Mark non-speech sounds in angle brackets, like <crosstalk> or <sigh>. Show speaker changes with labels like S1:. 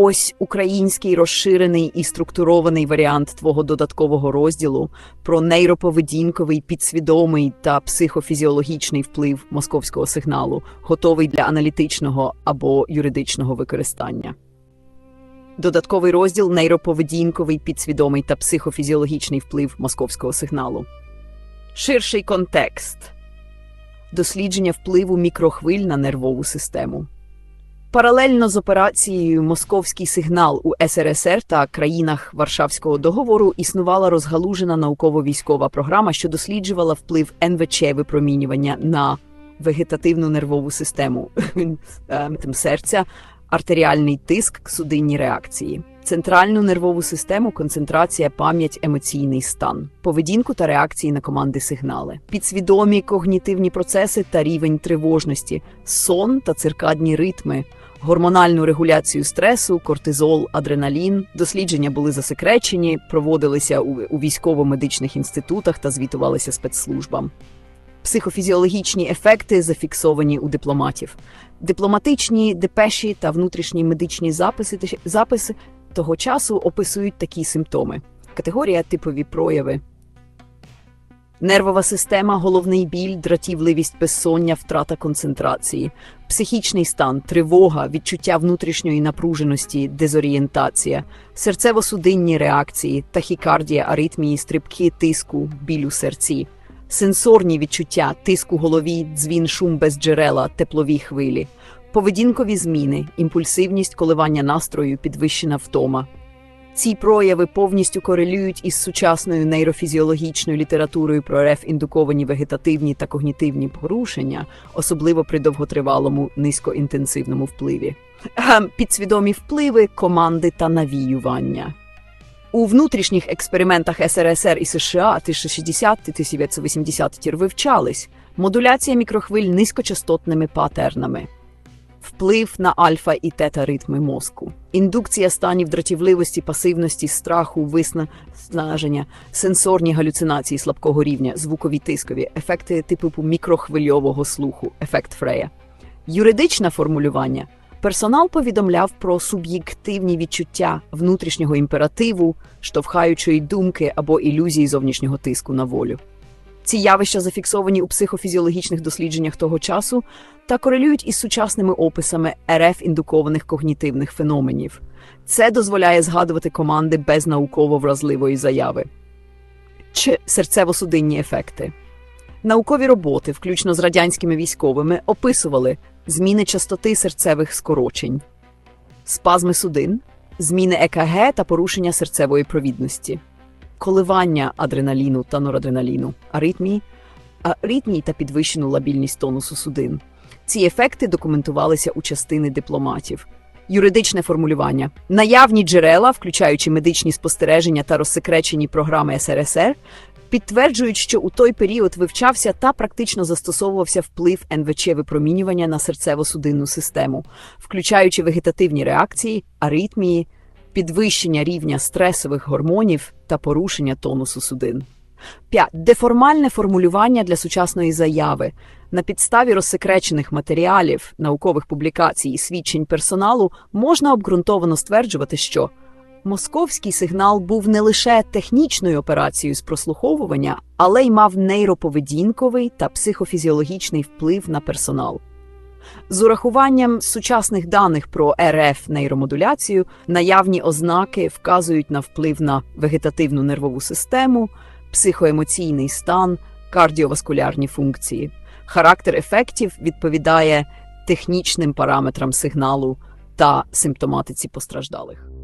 S1: Ось український розширений і структурований варіант твого додаткового розділу про нейроповедінковий, підсвідомий та психофізіологічний вплив московського сигналу, готовий для аналітичного або юридичного використання. Додатковий розділ нейроповедінковий, підсвідомий та психофізіологічний вплив московського сигналу. Ширший контекст дослідження впливу мікрохвиль на нервову систему. Паралельно з операцією Московський сигнал у СРСР та країнах Варшавського договору існувала розгалужена науково-військова програма, що досліджувала вплив НВЧ випромінювання на вегетативну нервову систему <laughs> е, тим серця, артеріальний тиск, судинні реакції, центральну нервову систему, концентрація, пам'ять, емоційний стан, поведінку та реакції на команди сигнали, підсвідомі когнітивні процеси та рівень тривожності, сон та циркадні ритми. Гормональну регуляцію стресу, кортизол, адреналін. Дослідження були засекречені, проводилися у, військово-медичних інститутах та звітувалися спецслужбам. Психофізіологічні ефекти зафіксовані у дипломатів. Дипломатичні депеші та внутрішні медичні записи, записи того часу описують такі симптоми. Категорія типові прояви. Нервова система, головний біль, дратівливість безсоння, втрата концентрації, психічний стан, тривога, відчуття внутрішньої напруженості, дезорієнтація, серцево-судинні реакції, тахікардія, аритмії, стрибки тиску, біль у серці, сенсорні відчуття, тиск у голові, дзвін, шум без джерела, теплові хвилі, поведінкові зміни, імпульсивність, коливання настрою, підвищена втома. Ці прояви повністю корелюють із сучасною нейрофізіологічною літературою про РФ індуковані вегетативні та когнітивні порушення, особливо при довготривалому низькоінтенсивному впливі. Ем, Підсвідомі впливи, команди та навіювання. У внутрішніх експериментах СРСР і США 1960-1980 вивчались модуляція мікрохвиль низькочастотними патернами вплив на альфа і тета ритми мозку, індукція станів дратівливості, пасивності, страху, виснаження, сенсорні галюцинації слабкого рівня, звукові тискові, ефекти типу мікрохвильового слуху, ефект Фрея, юридичне формулювання. Персонал повідомляв про суб'єктивні відчуття внутрішнього імперативу, штовхаючої думки або ілюзії зовнішнього тиску на волю. Ці явища зафіксовані у психофізіологічних дослідженнях того часу та корелюють із сучасними описами РФ індукованих когнітивних феноменів. Це дозволяє згадувати команди без науково вразливої заяви чи серцево-судинні ефекти. Наукові роботи, включно з радянськими військовими, описували зміни частоти серцевих скорочень, спазми судин, зміни ЕКГ та порушення серцевої провідності коливання адреналіну та норадреналіну, аритмії, аритмії та підвищену лабільність тонусу судин. Ці ефекти документувалися у частини дипломатів. Юридичне формулювання наявні джерела, включаючи медичні спостереження та розсекречені програми СРСР, підтверджують, що у той період вивчався та практично застосовувався вплив НВЧ випромінювання на серцево-судинну систему, включаючи вегетативні реакції, аритмії, підвищення рівня стресових гормонів та порушення тонусу судин. 5. Деформальне формулювання для сучасної заяви на підставі розсекречених матеріалів, наукових публікацій і свідчень персоналу можна обґрунтовано стверджувати, що московський сигнал був не лише технічною операцією з прослуховування, але й мав нейроповедінковий та психофізіологічний вплив на персонал. З урахуванням сучасних даних про РФ нейромодуляцію наявні ознаки вказують на вплив на вегетативну нервову систему, психоемоційний стан, кардіоваскулярні функції. Характер ефектів відповідає технічним параметрам сигналу та симптоматиці постраждалих.